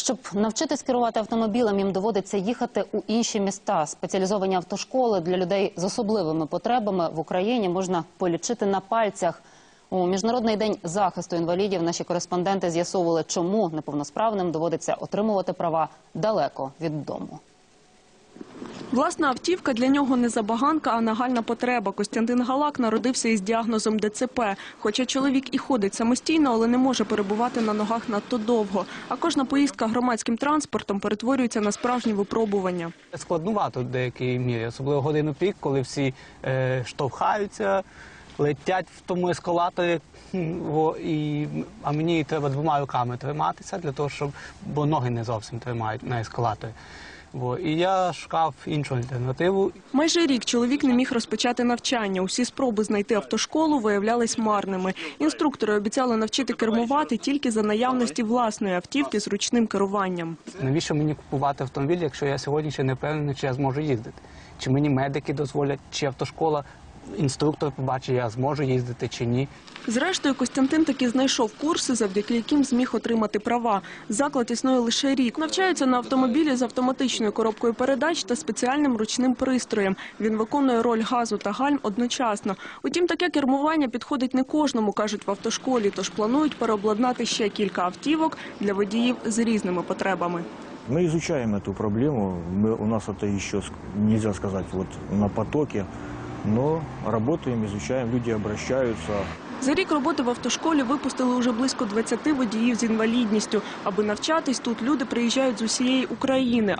Щоб навчитись керувати автомобілем, їм доводиться їхати у інші міста. Спеціалізовані автошколи для людей з особливими потребами в Україні можна полічити на пальцях. У міжнародний день захисту інвалідів наші кореспонденти з'ясовували, чому неповносправним доводиться отримувати права далеко від дому. Власна автівка для нього не забаганка, а нагальна потреба. Костянтин Галак народився із діагнозом ДЦП. Хоча чоловік і ходить самостійно, але не може перебувати на ногах надто довго. А кожна поїздка громадським транспортом перетворюється на справжнє випробування. Складнувато в деякій мірі, особливо годину пік, коли всі е, штовхаються, летять в тому ескалаторі, во, і, а мені треба двома руками триматися, для того, щоб, бо ноги не зовсім тримають на ескалаторі. Во, і я шукав іншу альтернативу. Майже рік чоловік не міг розпочати навчання. Усі спроби знайти автошколу виявлялись марними. Інструктори обіцяли навчити кермувати тільки за наявності власної автівки з ручним керуванням. Навіщо мені купувати автомобіль, якщо я сьогодні ще не впевнений, чи я зможу їздити? Чи мені медики дозволять, чи автошкола, інструктор побачить, я зможу їздити чи ні. Зрештою, Костянтин таки знайшов курси, завдяки яким зміг отримати права. Заклад існує лише рік. Навчаються на автомобілі з автоматичною коробкою передач та спеціальним ручним пристроєм. Він виконує роль газу та гальм одночасно. Утім, таке кермування підходить не кожному, кажуть в автошколі, тож планують переобладнати ще кілька автівок для водіїв з різними потребами. Мы изучаем эту проблему. Мы, у нас это еще, ск- нельзя сказать, вот на потоке, но работаем, изучаем, люди обращаются. За рік роботи в автошколі випустили уже близько 20 водіїв з інвалідністю. Аби навчатись тут, люди приїжджають з усієї України.